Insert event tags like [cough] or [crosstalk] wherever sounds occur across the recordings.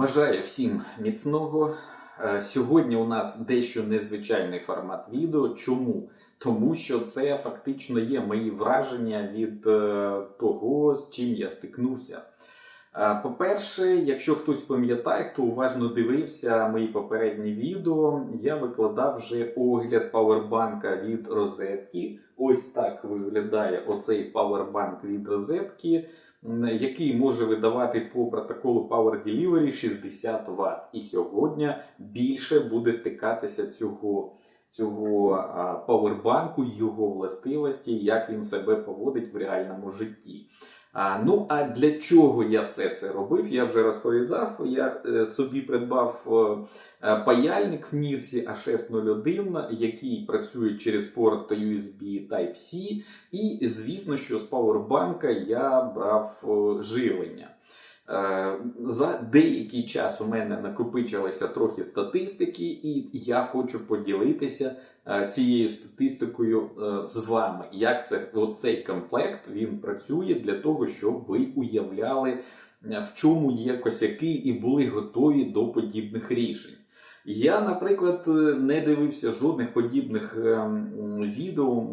Бажаю всім міцного. Е, Сьогодні у нас дещо незвичайний формат відео. Чому? Тому що це фактично є мої враження від е, того, з чим я стикнувся. Е, По-перше, якщо хтось пам'ятає, хто уважно дивився мої попередні відео, я викладав вже огляд павербанка від розетки. Ось так виглядає оцей павербанк від розетки, який може видавати по протоколу Power Delivery 60 Вт. І сьогодні більше буде стикатися цього. Цього павербанку, його властивості, як він себе поводить в реальному житті. А, ну а для чого я все це робив? Я вже розповідав. Я е, собі придбав е, паяльник в Нірсі H601, який працює через порт USB Type-C. І звісно, що з павербанка я брав живлення. Е, За деякий час у мене накопичилося трохи статистики, і я хочу поділитися е, цією статистикою е, з вами. Як це цей комплект він працює для того, щоб ви уявляли, в чому є косяки, і були готові до подібних рішень. Я, наприклад, не дивився жодних подібних е, відео.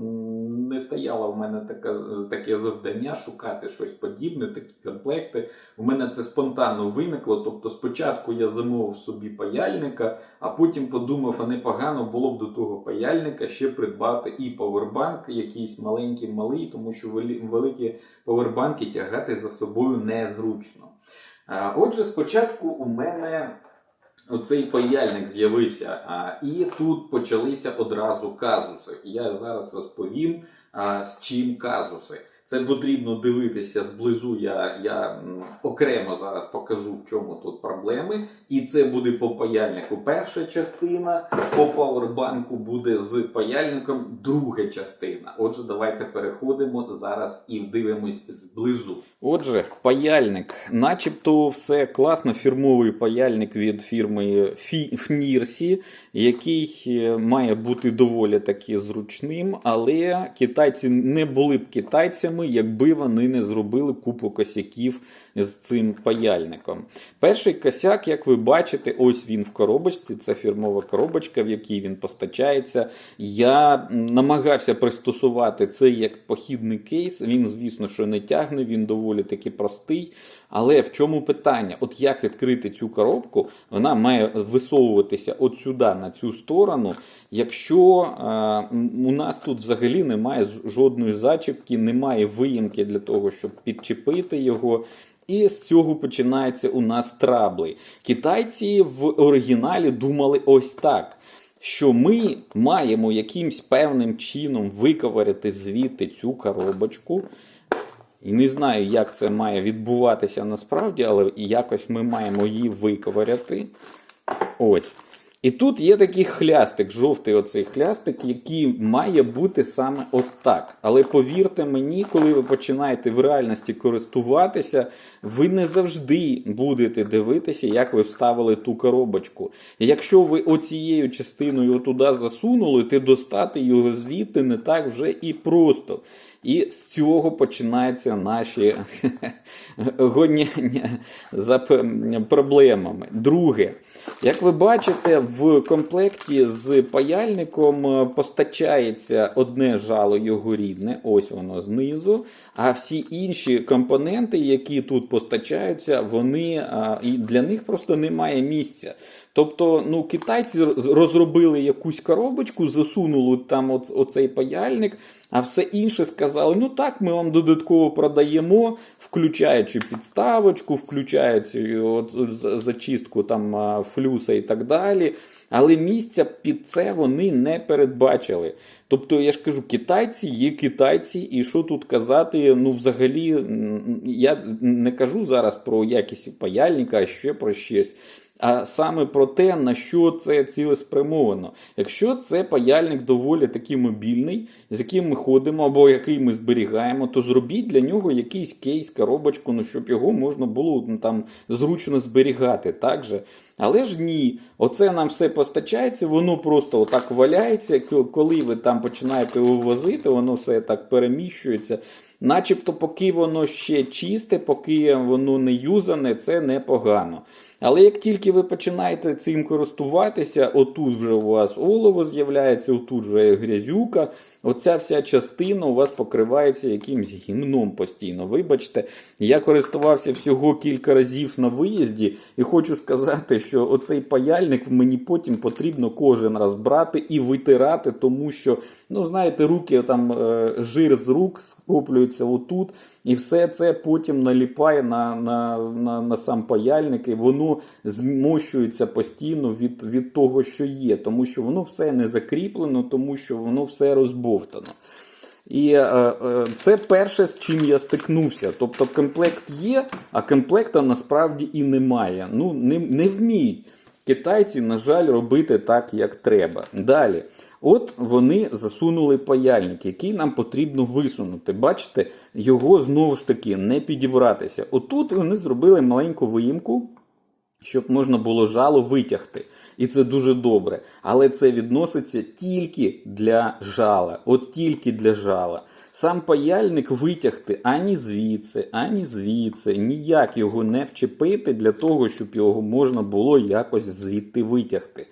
Не стояло в мене таке, таке завдання шукати щось подібне, такі комплекти. У мене це спонтанно виникло. Тобто, спочатку я замовив собі паяльника, а потім подумав, а непогано було б до того паяльника ще придбати і павербанк, якийсь маленький малий, тому що великі павербанки тягати за собою незручно. Отже, спочатку у мене оцей паяльник з'явився, і тут почалися одразу казуси. Я зараз розповім, з чим казуси. Це потрібно дивитися зблизу. Я, я окремо зараз покажу, в чому тут проблеми. І це буде по паяльнику перша частина, по павербанку буде з паяльником друга частина. Отже, давайте переходимо зараз і дивимось зблизу. Отже, паяльник, начебто, все класно. Фірмовий паяльник від фірми Фнірсі, який е, має бути доволі таки зручним, але китайці не були б китайцями, якби вони не зробили купу косяків з цим паяльником. Перший косяк, як ви бачите, ось він в коробочці. Це фірмова коробочка, в якій він постачається. Я намагався пристосувати це як похідний кейс. Він, звісно, що не тягне, він доволі таки простий. Але в чому питання? От як відкрити цю коробку, вона має висовуватися от сюди, на цю сторону. Якщо е, у нас тут взагалі немає жодної зачіпки, немає виїмки для того, щоб підчепити його. І з цього починаються у нас трабли. Китайці в оригіналі думали ось так. Що ми маємо якимсь певним чином виковиряти звідти цю коробочку, і не знаю, як це має відбуватися насправді, але якось ми маємо її виковиряти. Ось. І тут є такий хлястик, жовтий оцей хлястик, який має бути саме отак. Але повірте мені, коли ви починаєте в реальності користуватися, ви не завжди будете дивитися, як ви вставили ту коробочку. І якщо ви оцією частиною туди засунули, то достати його звідти не так вже і просто. І з цього починаються наші [laughs] гоняння за проблемами. Друге, як ви бачите, в комплекті з паяльником е, постачається одне жало його рідне, ось воно знизу. А всі інші компоненти, які тут постачаються, вони а, і для них просто немає місця. Тобто, ну, китайці розробили якусь коробочку, засунули там от, оцей паяльник, а все інше сказали: ну так, ми вам додатково продаємо, включаючи підставочку, включаючи от, зачистку там флюса і так далі. Але місця під це вони не передбачили. Тобто, я ж кажу, китайці є китайці, і що тут казати? Ну, взагалі, я не кажу зараз про якість паяльника, а ще про щось. А саме про те, на що це цілеспрямовано. Якщо це паяльник доволі такий мобільний, з яким ми ходимо або який ми зберігаємо, то зробіть для нього якийсь кейс, коробочку, ну щоб його можна було ну, там зручно зберігати. Так же? Але ж ні, оце нам все постачається, воно просто отак валяється. Коли ви там починаєте його возити, воно все так переміщується. начебто, поки воно ще чисте, поки воно не юзане, це непогано. Але як тільки ви починаєте цим користуватися, отут вже у вас олово з'являється, отут вже грязюка, оця вся частина у вас покривається якимось гімном постійно. Вибачте, я користувався всього кілька разів на виїзді, і хочу сказати, що оцей паяльник мені потім потрібно кожен раз брати і витирати, тому що, ну знаєте, руки там е, жир з рук скоплюється отут, і все це потім наліпає на, на, на, на сам паяльник, і воно змощується постійно від, від того, що є, тому що воно все не закріплено, тому що воно все розбовтано. І е, е, це перше, з чим я стикнувся. Тобто комплект є, а комплекта насправді і немає. Ну, не, не вміють китайці, на жаль, робити так, як треба. Далі. От вони засунули паяльник, який нам потрібно висунути. Бачите, його знову ж таки не підібратися. Отут вони зробили маленьку виїмку, щоб можна було жало витягти. І це дуже добре. Але це відноситься тільки для жала. От тільки для жала. Сам паяльник витягти ані звідси, ані звідси, ніяк його не вчепити для того, щоб його можна було якось звідти витягти.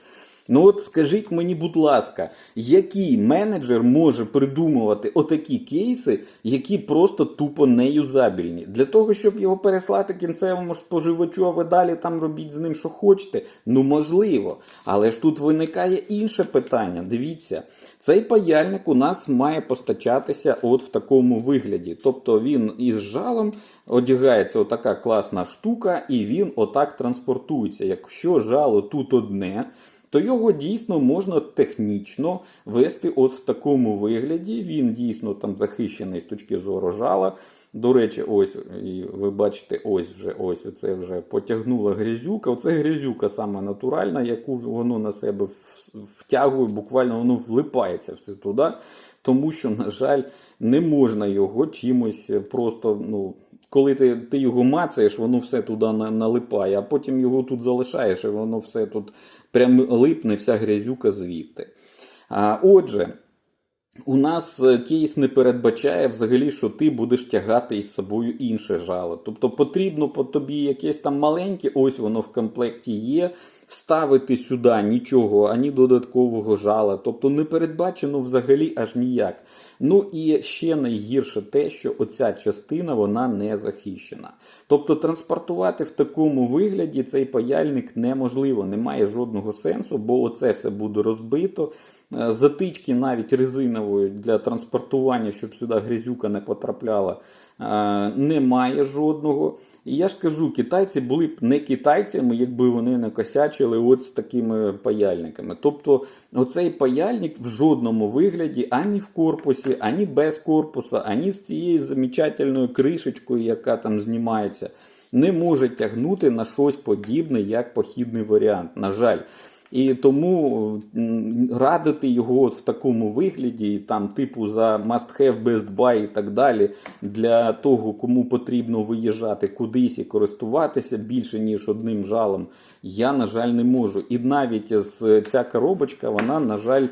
Ну от скажіть мені, будь ласка, який менеджер може придумувати отакі кейси, які просто тупо неюзабільні? Для того, щоб його переслати кінцевому споживачу, а ви далі там робіть з ним, що хочете? Ну можливо. Але ж тут виникає інше питання. Дивіться, цей паяльник у нас має постачатися от в такому вигляді. Тобто він із жалом одягається отака класна штука, і він отак транспортується. Якщо жало тут одне то його дійсно можна технічно вести от в такому вигляді. Він дійсно там захищений з точки зору жала. До речі, ось і ви бачите, ось вже ось це вже потягнула грязюка. Оце грязюка саме натуральна, яку воно на себе втягує, буквально воно влипається все туди. Тому що, на жаль, не можна його чимось просто. ну, коли ти ти його мацаєш, воно все туди налипає, а потім його тут залишаєш, і воно все тут прям липне, вся грязюка звідти. А, Отже, у нас е, кейс не передбачає взагалі, що ти будеш тягати із собою інше жало. Тобто потрібно по тобі якесь там маленьке, ось воно в комплекті є. Вставити сюди нічого, ані додаткового жала. Тобто не передбачено взагалі аж ніяк. Ну і ще найгірше те, що оця частина вона не захищена. Тобто транспортувати в такому вигляді цей паяльник неможливо, немає жодного сенсу, бо оце все буде розбито. Е, затички навіть резинової для транспортування, щоб сюди грязюка не потрапляла, е, немає жодного. І я ж кажу, китайці були б не китайцями, якби вони не косячили от з такими паяльниками. Тобто, оцей паяльник в жодному вигляді, ані в корпусі, ані без корпуса, ані з цією замечательною кришечкою, яка там знімається, не може тягнути на щось подібне, як похідний варіант. На жаль. І тому радити його от в такому вигляді, там, типу, за must-have, best buy і так далі, для того, кому потрібно виїжджати кудись і користуватися більше, ніж одним жалом, я, на жаль, не можу. І навіть ця коробочка, вона, на жаль,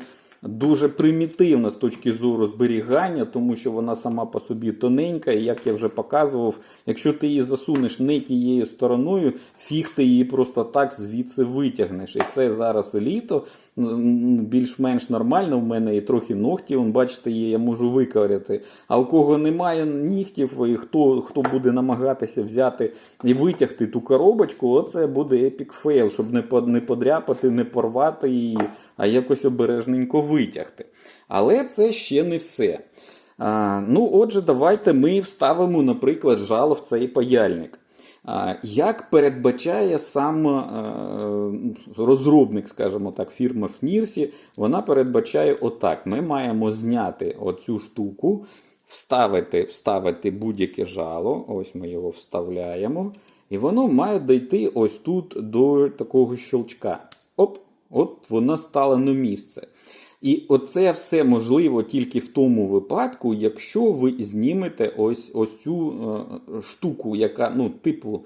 дуже примітивна з точки зору зберігання, тому що вона сама по собі тоненька, і як я вже показував, якщо ти її засунеш не тією стороною, фіг ти її просто так звідси витягнеш. І це зараз літо більш-менш нормально. В мене і трохи ногтів, бачите, є, я можу викоряти. А у кого немає нігтів, і хто хто буде намагатися взяти і витягти ту коробочку, оце буде епік фейл, щоб не подряпати, не порвати її, а якось обережненько витягти. Але це ще не все. А, Ну, отже, давайте ми вставимо, наприклад, жало в цей паяльник. Як передбачає сам е, розробник, скажімо так, фірма FNIRSI, вона передбачає отак: ми маємо зняти оцю штуку, вставити вставити будь-яке жало. Ось ми його вставляємо. І воно має дійти ось тут до такого щелчка. Оп, от воно стало на місце. І оце все можливо тільки в тому випадку, якщо ви знімете ось ось цю е, штуку, яка, ну, типу,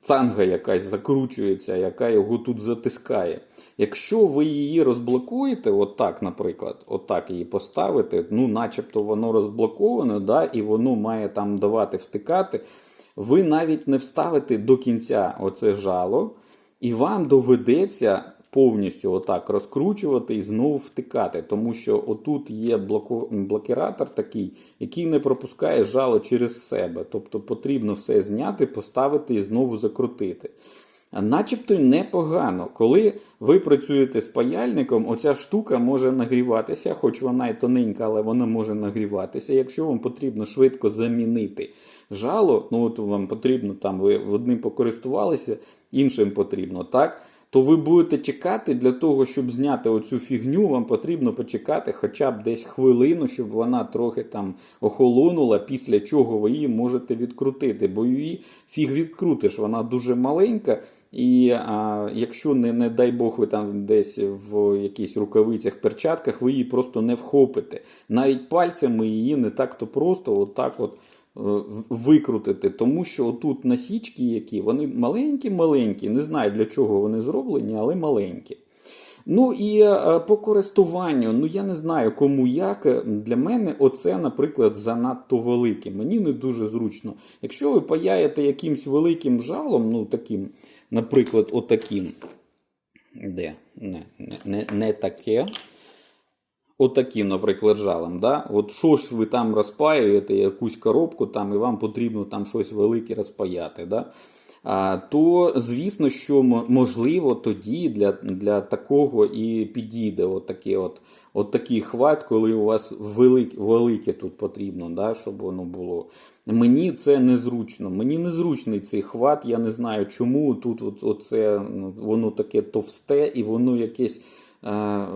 цанга якась закручується, яка його тут затискає. Якщо ви її розблокуєте, отак, наприклад, отак її поставите, ну, начебто воно розблоковане, да, і воно має там давати втикати, ви навіть не вставите до кінця оце жало, і вам доведеться повністю отак розкручувати і знову втикати, тому що отут є блокіратор такий, який не пропускає жало через себе. Тобто потрібно все зняти, поставити і знову закрутити. Начебто непогано, коли ви працюєте з паяльником, оця штука може нагріватися, хоч вона і тоненька, але вона може нагріватися. Якщо вам потрібно швидко замінити жало, ну от вам потрібно там, ви одним покористувалися, іншим потрібно, так? То ви будете чекати для того, щоб зняти оцю фігню, вам потрібно почекати хоча б десь хвилину, щоб вона трохи там охолонула, після чого ви її можете відкрутити. Бо її фіг відкрутиш, вона дуже маленька. І а, якщо не, не дай Бог, ви там десь в якихось рукавицях, перчатках, ви її просто не вхопите. Навіть пальцями її не так-то просто, отак от е, викрутити. Тому що отут насічки, які вони маленькі-маленькі, не знаю для чого вони зроблені, але маленькі. Ну і е, по користуванню, ну я не знаю кому як. Для мене оце, наприклад, занадто велике. Мені не дуже зручно. Якщо ви паяєте якимсь великим жалом, ну таким, наприклад, отаким. Де? Не, не, не, таке. Отаким, наприклад, жалом. Да? От що ж ви там розпаюєте, якусь коробку, там, і вам потрібно там щось велике розпаяти. Да? То звісно, що можливо тоді для, для такого і підійде от, таке от, от такий хват, коли у вас велик, велике тут потрібно, да, щоб воно було. Мені це незручно. Мені незручний цей хват. Я не знаю, чому тут от, оце, ну, воно таке товсте і воно якесь. Е,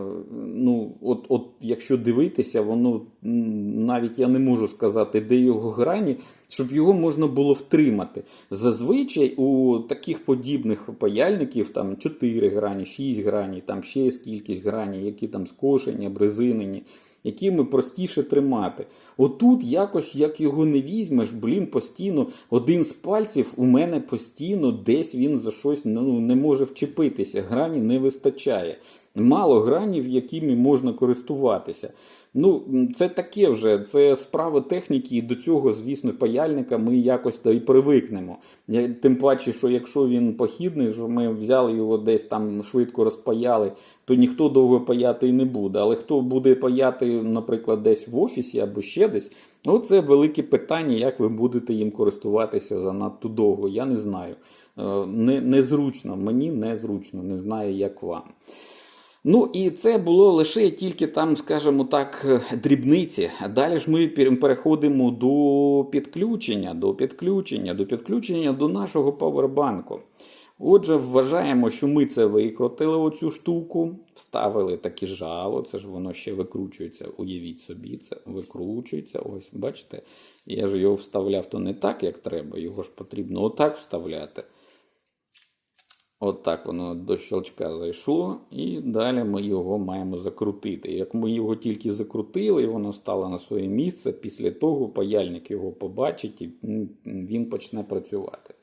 ну, от, от якщо дивитися, воно навіть я не можу сказати, де його грані, щоб його можна було втримати. Зазвичай у таких подібних паяльників там 4 грані, 6 грані, там ще є кількість грані, які там скошені, обрезинені, якими простіше тримати. Отут якось, як його не візьмеш, блін, постійно один з пальців у мене постійно десь він за щось ну, не може вчепитися. Грані не вистачає. Мало гранів, якими можна користуватися. Ну, це таке вже, це справа техніки, і до цього, звісно, паяльника ми якось то і привикнемо. Тим паче, що якщо він похідний, що ми взяли його десь там швидко розпаяли, то ніхто довго паяти і не буде. Але хто буде паяти, наприклад, десь в офісі або ще десь, ну це велике питання, як ви будете їм користуватися занадто довго. Я не знаю. Е, Не, незручно, мені незручно, не знаю, як вам. Ну і це було лише тільки там, скажімо так, е, дрібниці. Далі ж ми переходимо до підключення, до підключення, до підключення до нашого павербанку. Отже, вважаємо, що ми це викрутили оцю штуку, вставили таке жало, це ж воно ще викручується. Уявіть собі, це викручується. Ось, бачите, я ж його вставляв то не так, як треба, його ж потрібно отак вставляти. От так воно до щелчка зайшло, і далі ми його маємо закрутити. Як ми його тільки закрутили, і воно стало на своє місце, після того паяльник його побачить і він почне працювати.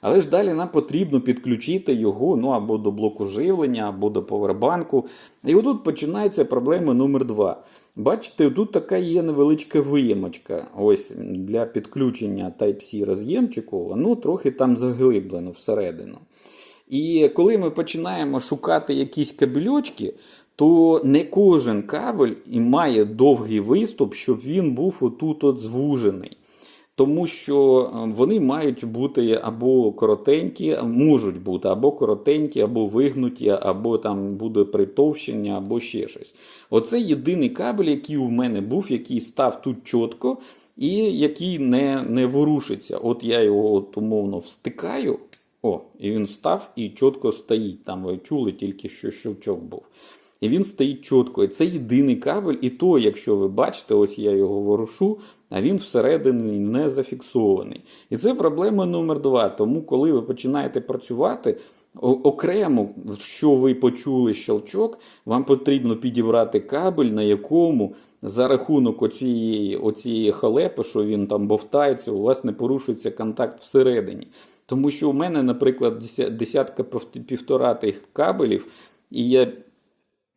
Але ж далі нам потрібно підключити його ну, або до блоку живлення, або до повербанку. І отут починається проблема номер два. Бачите, тут така є невеличка виємочка ось для підключення Type-C роз'ємчику, воно трохи там заглиблено всередину. І коли ми починаємо шукати якісь кабельочки, то не кожен кабель і має довгий виступ, щоб він був отут от звужений. Тому що е, вони мають бути або коротенькі, можуть бути або коротенькі, або вигнуті, або там буде притовщення, або ще щось. Оце єдиний кабель, який у мене був, який став тут чітко і який не, не ворушиться. От я його от, умовно встикаю. О, і він встав і чітко стоїть. Там ви чули тільки що щелчок був. І він стоїть чітко. І це єдиний кабель, і то, якщо ви бачите, ось я його ворушу, а він всередині не зафіксований. І це проблема номер два. Тому, коли ви починаєте працювати, окремо, що ви почули щелчок, вам потрібно підібрати кабель, на якому за рахунок оцієї, оцієї халепи, що він там бовтається, у вас не порушується контакт всередині. Тому що у мене, наприклад, десятка півтора тих кабелів, і я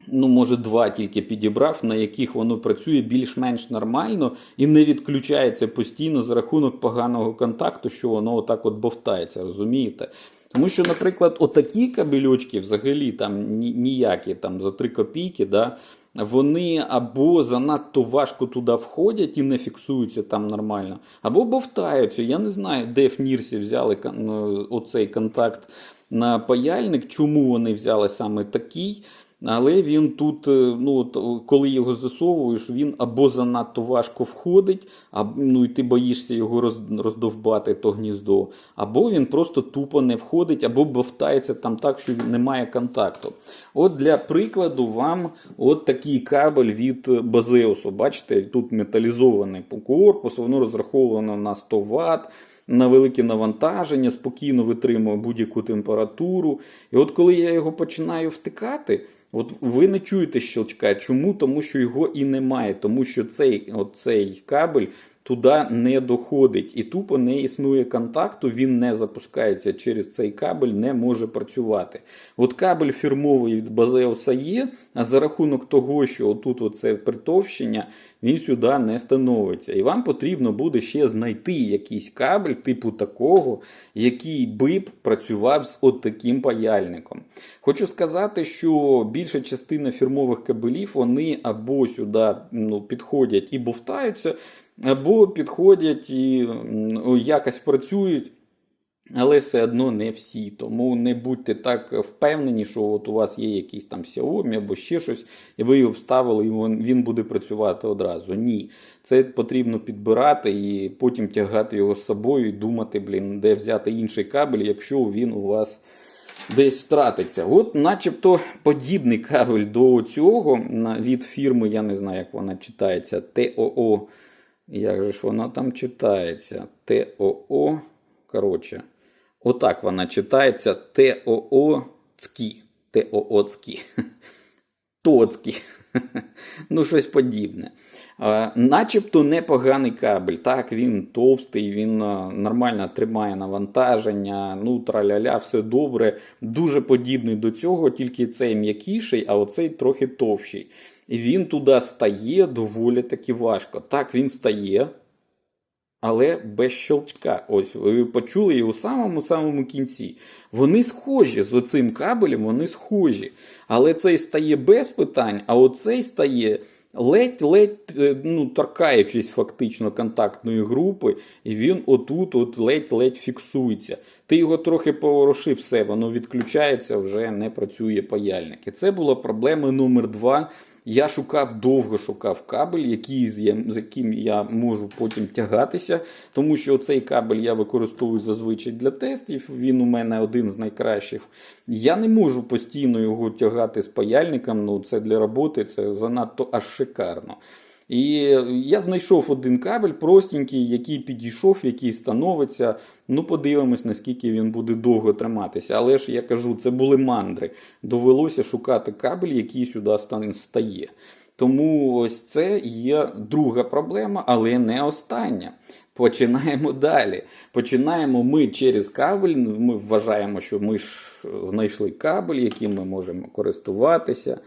ну, може, два тільки підібрав, на яких воно працює більш-менш нормально і не відключається постійно за рахунок поганого контакту, що воно отак от бовтається, розумієте? Тому що, наприклад, отакі кабельочки взагалі там ні- ніякі там за 3 копійки, да, вони або занадто важко туди входять і не фіксуються там нормально, або бовтаються. Я не знаю, де в Нірсі взяли оцей контакт на паяльник, чому вони взяли саме такий. Але він тут, е, ну коли його засовуєш, він або занадто важко входить, або, ну і ти боїшся його роз- роздовбати, то гніздо, або він просто тупо не входить, або бовтається там так, що немає контакту. От для прикладу вам от такий кабель від Базеусу. Бачите, тут металізований по корпусу, воно розраховано на 100 Вт на велике навантаження, спокійно витримує будь-яку температуру. І от коли я його починаю втикати, от ви не чуєте щелчка. Чому? Тому що його і немає, тому що цей, оцей кабель туди не доходить. І тупо не існує контакту, він не запускається через цей кабель, не може працювати. От кабель фірмовий від Базеуса є, а за рахунок того, що отут оце притовщення, він сюди не становиться. І вам потрібно буде ще знайти якийсь кабель типу такого, який би б працював з от таким паяльником. Хочу сказати, що більша частина фірмових кабелів вони або сюди ну, підходять і бовтаються, або підходять і якось працюють. Але все одно не всі. Тому не будьте так впевнені, що от у вас є якийсь там Xiaomi або ще щось, і ви його вставили, і він, буде працювати одразу. Ні. Це потрібно підбирати і потім тягати його з собою і думати, блін, де взяти інший кабель, якщо він у вас десь втратиться. От, начебто, подібний кабель до цього від фірми, я не знаю, як вона читається, ТОО. Як же ж вона там читається? ТОО. Коротше, отак вона читається ТОО ЦКІ. ТОО ЦКІ. [laughs] Тоцкі. [laughs] Ну, щось подібне. Начебто непоганий кабель. Так, він товстий, він нормально тримає навантаження, ну, траляля, все добре. Дуже подібний до цього, тільки цей м'якіший, а оцей трохи товщий. І він туди стає доволі таки важко. Так, він стає, але без щелчка. Ось ви почули його у самому самому кінці. Вони схожі з оцим кабелем, вони схожі. Але цей стає без питань, а оцей стає ледь-ледь е, ну, торкаючись фактично контактної групи, і він отут от ледь-ледь фіксується. Ти його трохи поворушив, все, воно відключається, вже не працює паяльник. І це була проблема номер два. Я шукав, довго шукав кабель, який, з яким я можу потім тягатися, тому що цей кабель я використовую зазвичай для тестів. Він у мене один з найкращих. Я не можу постійно його тягати з паяльником. Ну це для роботи, це занадто аж шикарно. І я знайшов один кабель простенький, який підійшов, який становиться. Ну, подивимось, наскільки він буде довго триматися. Але ж я кажу, це були мандри. Довелося шукати кабель, який сюди стає. Тому ось це є друга проблема, але не остання. Починаємо далі. Починаємо ми через кабель. Ми вважаємо, що ми ж знайшли кабель, яким ми можемо користуватися.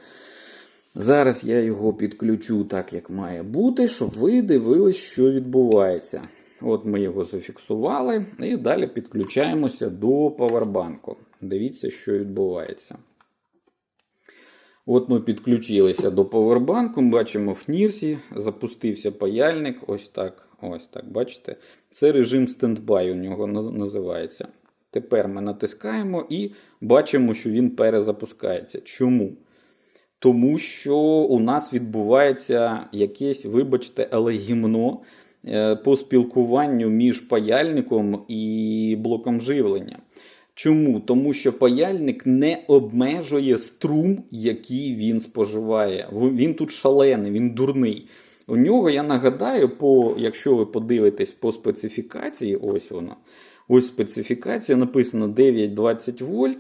Зараз я його підключу так, як має бути, щоб ви дивились, що відбувається. От ми його зафіксували і далі підключаємося до павербанку. Дивіться, що відбувається. От ми підключилися до павербанку, бачимо в Нірсі, запустився паяльник. Ось так. Ось так, бачите? Це режим стендбай у нього називається. Тепер ми натискаємо і бачимо, що він перезапускається. Чому? Тому що у нас відбувається якесь, вибачте, але гімно е, по спілкуванню між паяльником і блоком живлення. Чому? Тому що паяльник не обмежує струм, який він споживає. Він тут шалений, він дурний. У нього, я нагадаю, по, якщо ви подивитесь по специфікації, ось вона. Ось специфікація, написано 9-20 вольт.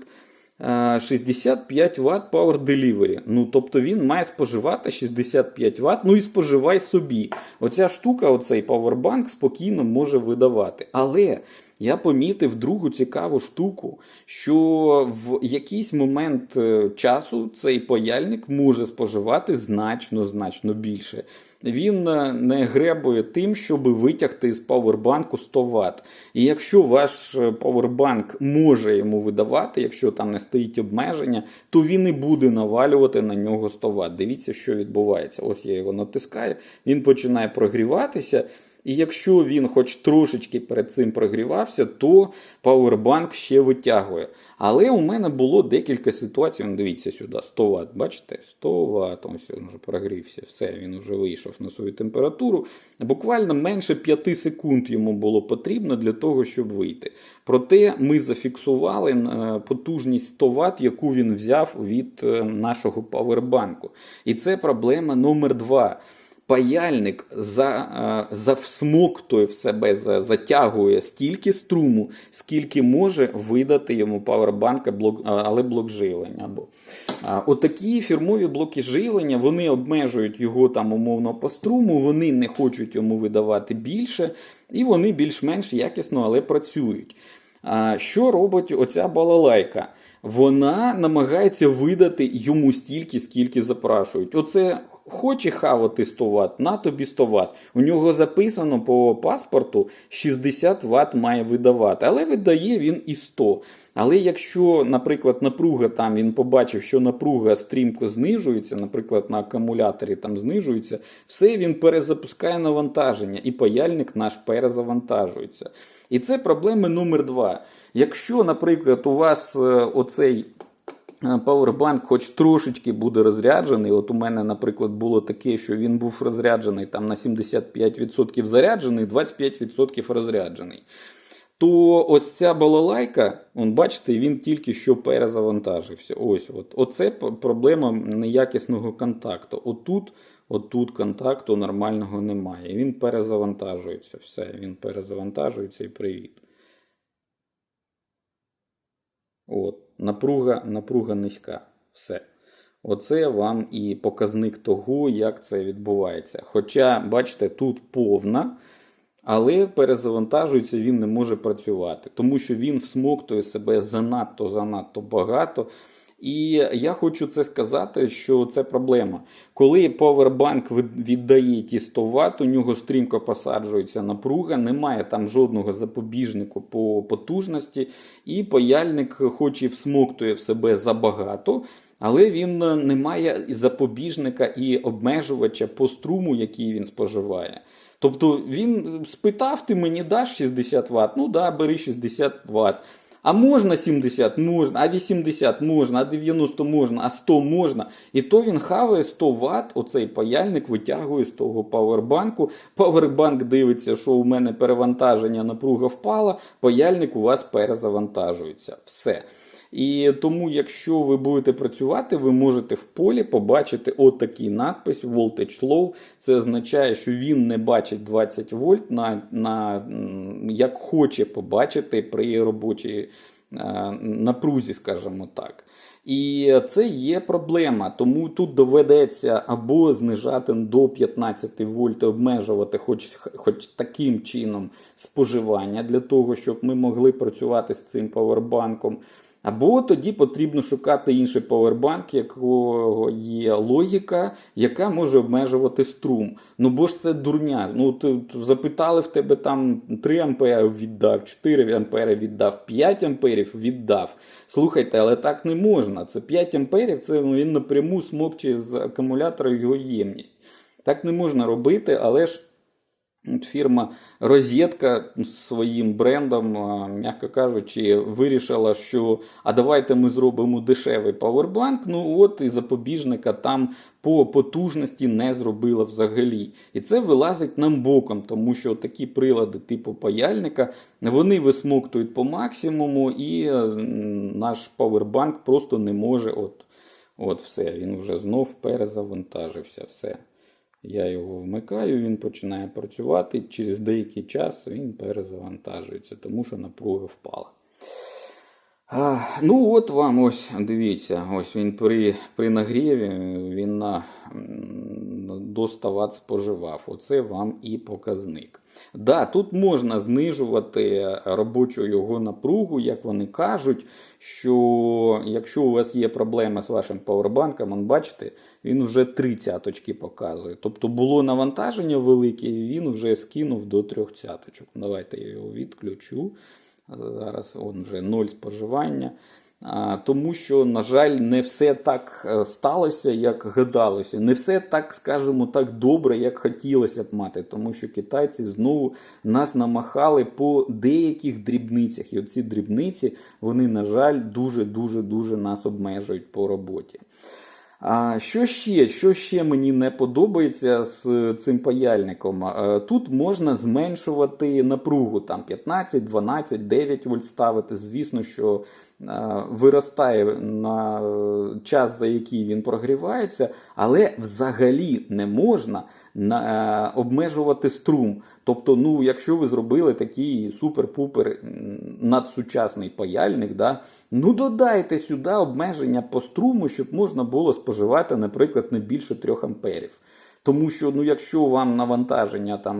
Е, 65 Вт Power Delivery. Ну, тобто він має споживати 65 Вт, ну і споживай собі. Оця штука, оцей Powerbank спокійно може видавати. Але я помітив другу цікаву штуку, що в якийсь момент е, часу цей паяльник може споживати значно значно більше. Він е, не гребує тим, щоб витягти з павербанку 100 Вт. І якщо ваш е, павербанк може йому видавати, якщо там не стоїть обмеження, то він і буде навалювати на нього 100 Вт. Дивіться, що відбувається. Ось я його натискаю, він починає прогріватися. І якщо він хоч трошечки перед цим прогрівався, то павербанк ще витягує. Але у мене було декілька ситуацій. Дивіться сюди, 100 Вт, бачите? 100 Вт, ось він вже прогрівся, все, він вже вийшов на свою температуру. Буквально менше 5 секунд йому було потрібно для того, щоб вийти. Проте ми зафіксували е, потужність 100 Вт, яку він взяв від е, нашого павербанку. І це проблема номер 2 паяльник за, е, завсмоктує в себе, затягує стільки струму, скільки може видати йому павербанк, блок, але блок живлення. Або. Отакі фірмові блоки живлення, вони обмежують його там умовно по струму, вони не хочуть йому видавати більше, і вони більш-менш якісно, але працюють. Що робить оця балалайка? Вона намагається видати йому стільки, скільки запрашують. Оце хоче хавати 100 Вт, на тобі 100 Вт. У нього записано по паспорту 60 Вт має видавати, але видає він і 100. Але якщо, наприклад, напруга там він побачив, що напруга стрімко знижується, наприклад, на акумуляторі там знижується, все він перезапускає навантаження, і паяльник наш перезавантажується. І це проблема номер два. Якщо, наприклад, у вас е, оцей е, павербанк хоч трошечки буде розряджений, от у мене, наприклад, було таке, що він був розряджений там на 75% заряджений, 25% розряджений. То ось ця балалайка, он, бачите, він тільки що перезавантажився. Ось, от. Оце проблема неякісного контакту. Отут, отут контакту нормального немає. Він перезавантажується. Все, він перезавантажується і привіт. От, напруга, напруга низька. Все. Оце вам і показник того, як це відбувається. Хоча, бачите, тут повна, але перезавантажується він не може працювати, тому що він всмоктує себе занадто занадто багато. І я хочу це сказати, що це проблема. Коли павербанк віддає ті 100 Вт, у нього стрімко посаджується напруга, немає там жодного запобіжнику по потужності, і паяльник, хоч і всмоктує в себе забагато, але він е, не має і запобіжника і обмежувача по струму, який він споживає. Тобто він спитав, ти мені даш 60 Вт? Ну да, бери 60 Вт. А можна 70? Можна, а 80 можна, а 90 можна, а 100 можна. І то він хаває 100 Вт, оцей паяльник витягує з того павербанку. Павербанк дивиться, що у мене перевантаження, напруга впала, паяльник у вас перезавантажується. Все. І тому, якщо ви будете працювати, ви можете в полі побачити отакий надпис Voltage Low. Це означає, що він не бачить 20 вольт на, на як хоче побачити при робочій е, напрузі, скажімо так. І це є проблема, тому тут доведеться або знижати до 15 вольт, обмежувати хоч, хоч таким чином споживання для того, щоб ми могли працювати з цим павербанком. Або тоді потрібно шукати інший павербанк, якого є логіка, яка може обмежувати струм. Ну бо ж це дурня. Ну ти запитали в тебе там 3 ампери віддав, 4 ампери віддав, 5 амперів віддав. Слухайте, але так не можна. Це 5 амперів, це ну, він напряму смокче з акумулятора його ємність. Так не можна робити, але ж. Фірма Розетка своїм брендом, м'яко кажучи, вирішила, що а давайте ми зробимо дешевий павербанк. Ну от і запобіжника там по потужності не зробила взагалі. І це вилазить нам боком, тому що такі прилади типу паяльника вони висмоктують по максимуму, і е, наш павербанк просто не може. От, от все, він вже знов перезавантажився. Все. Я його вмикаю, він починає працювати. Через деякий час він перезавантажується, тому що напруга впала. А, ну, от вам ось, дивіться, ось він при, при нагріві він на до 100 Вт споживав. Оце вам і показник. Да, тут можна знижувати робочу його напругу, як вони кажуть, що якщо у вас є проблема з вашим павербанком, он, бачите, він вже три цяточки показує. Тобто було навантаження велике, і він вже скинув до трьох цяточок. Давайте я його відключу. Зараз он вже ноль споживання. Тому що, на жаль, не все так е, сталося, як гадалося. Не все так, скажімо так, добре, як хотілося б мати. Тому що китайці знову нас намахали по деяких дрібницях. І оці дрібниці, вони, на жаль, дуже-дуже дуже нас обмежують по роботі. А що ще? Що ще мені не подобається з цим паяльником? Е, Тут можна зменшувати напругу, там 15, 12, 9 вольт ставити. Звісно, що виростає на е, час, за який він прогрівається, але взагалі не можна е, обмежувати струм. Тобто, ну, якщо ви зробили такий супер-пупер надсучасний паяльник, да, ну додайте сюди обмеження по струму, щоб можна було споживати, наприклад, не більше 3 амперів. Тому що, ну, якщо вам навантаження там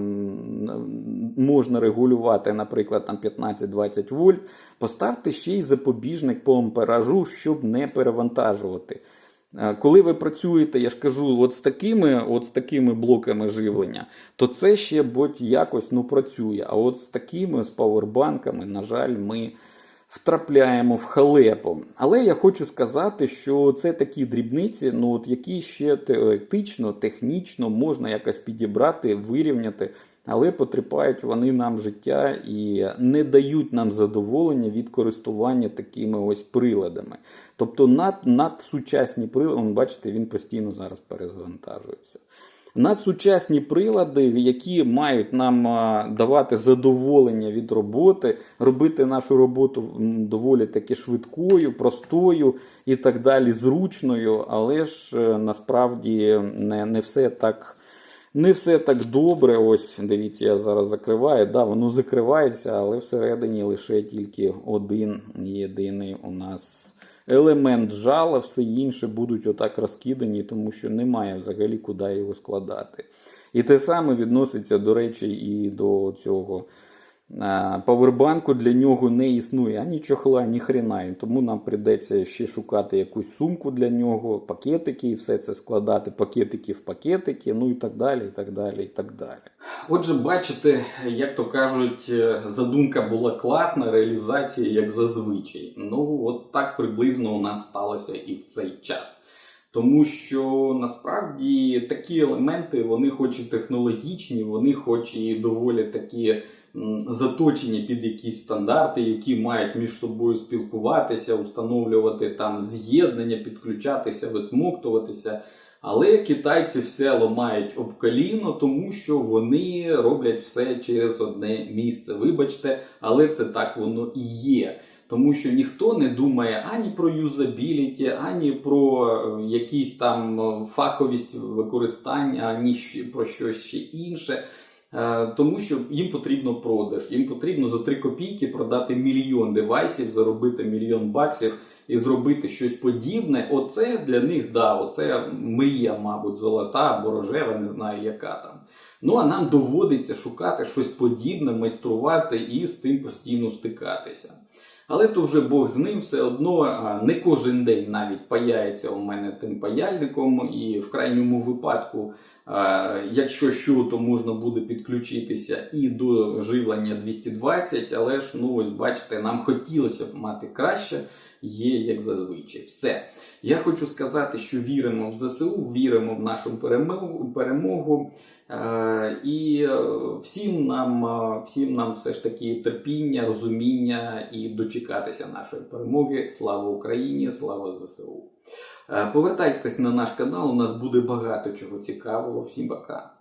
можна регулювати, наприклад, там 15-20 вольт, поставте ще й запобіжник по амперажу, щоб не перевантажувати. Е, Коли ви працюєте, я ж кажу, от з такими, от з такими блоками живлення, то це ще будь якось ну, працює. А от з такими, з павербанками, на жаль, ми втрапляємо в халепу. Але я хочу сказати, що це такі дрібниці, ну от які ще теоретично, технічно можна якось підібрати, вирівняти, але потріпають вони нам життя і не дають нам задоволення від користування такими ось приладами. Тобто над, надсучасні прилади, бачите, він постійно зараз перезавантажується. Надсучасні прилади, які мають нам давати задоволення від роботи, робити нашу роботу доволі таки швидкою, простою і так далі, зручною, але ж е, насправді не, не все так. Не все так добре. Ось дивіться, я зараз закриваю. Да, воно закривається, але всередині лише тільки один єдиний у нас елемент жала, все інше будуть отак розкидані, тому що немає взагалі куди його складати. І те саме відноситься, до речі, і до цього. Павербанку для нього не існує ані чохла, ні хрена. І тому нам прийдеться ще шукати якусь сумку для нього, пакетики, і все це складати, пакетики в пакетики, ну і так далі, і так далі, і так далі. Отже, бачите, як то кажуть, е, задумка була класна, реалізація як зазвичай. Ну, от так приблизно у нас сталося і в цей час. Тому що насправді такі елементи, вони хоч і технологічні, вони хоч і доволі такі заточені під якісь стандарти, які мають між собою спілкуватися, установлювати там з'єднання, підключатися, висмоктуватися. Але китайці все ламають об коліно, тому що вони роблять все через одне місце. Вибачте, але це так воно і є. Тому що ніхто не думає ані про юзабіліті, ані про е, якісь там е, фаховість використання, ані про щось ще інше. Е, Тому що їм потрібно продаж, їм потрібно за 3 копійки продати мільйон девайсів, заробити мільйон баксів і зробити щось подібне. Оце для них да, оце мрія, мабуть, золота або рожева, не знаю, яка там. Ну а нам доводиться шукати щось подібне, майструвати і з тим постійно стикатися. Але то вже Бог з ним все одно не кожен день навіть паяється у мене тим паяльником, і в крайньому випадку, якщо що, то можна буде підключитися і до живлення 220, але ж ну ось бачите, нам хотілося б мати краще, є як зазвичай. Все. Я хочу сказати, що віримо в ЗСУ, віримо в нашу перемогу. Е, І е, всім нам, е, всім нам все ж таки терпіння, розуміння і дочекатися нашої перемоги. Слава Україні! Слава ЗСУ! Е, Повертайтесь на наш канал, у нас буде багато чого цікавого. Всім пока!